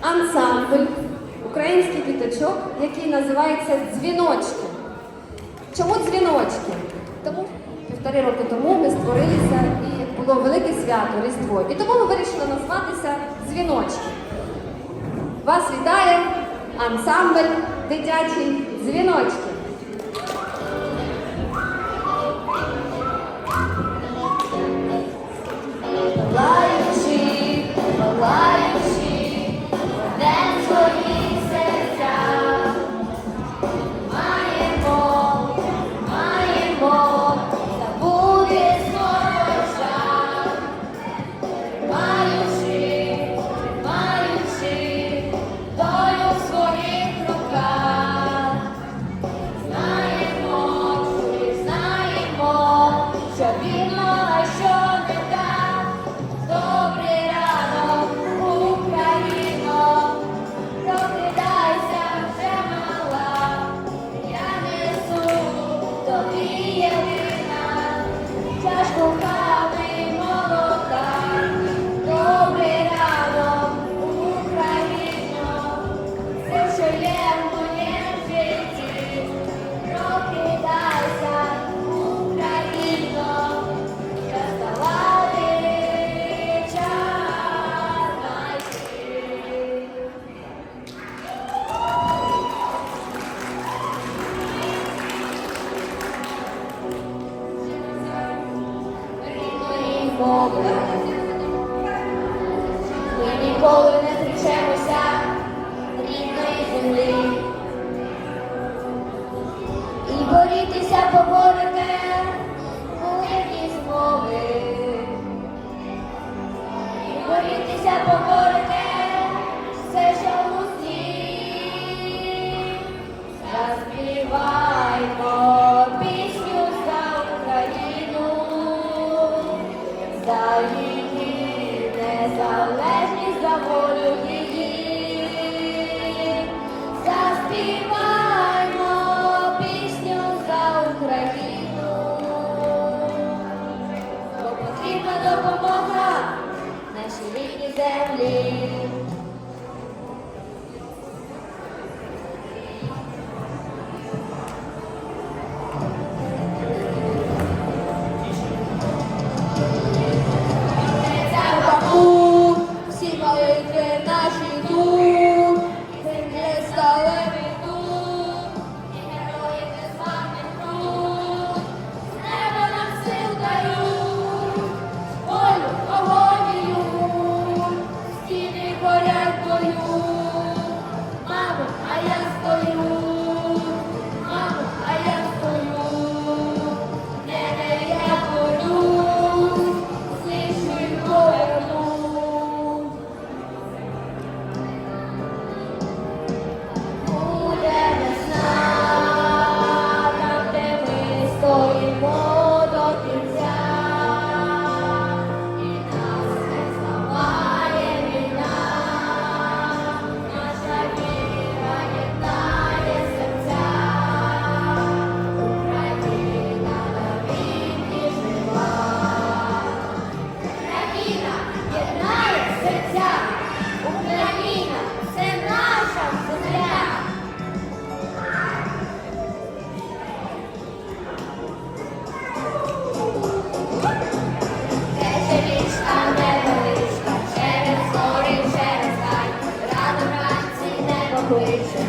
ансамбль українських діточок, який називається Дзвіночки. Чому дзвіночки? Тому півтори роки тому ми створилися і було велике свято Різдво. І тому ми вирішили назватися Дзвіночки. Вас вітає ансамбль дитячий дзвіночки. Maria, já escutou. Мови. Ми ніколи не зречемося рідної землі. І борітися поборете будь-які змови. І борітися поборете family. হয়ে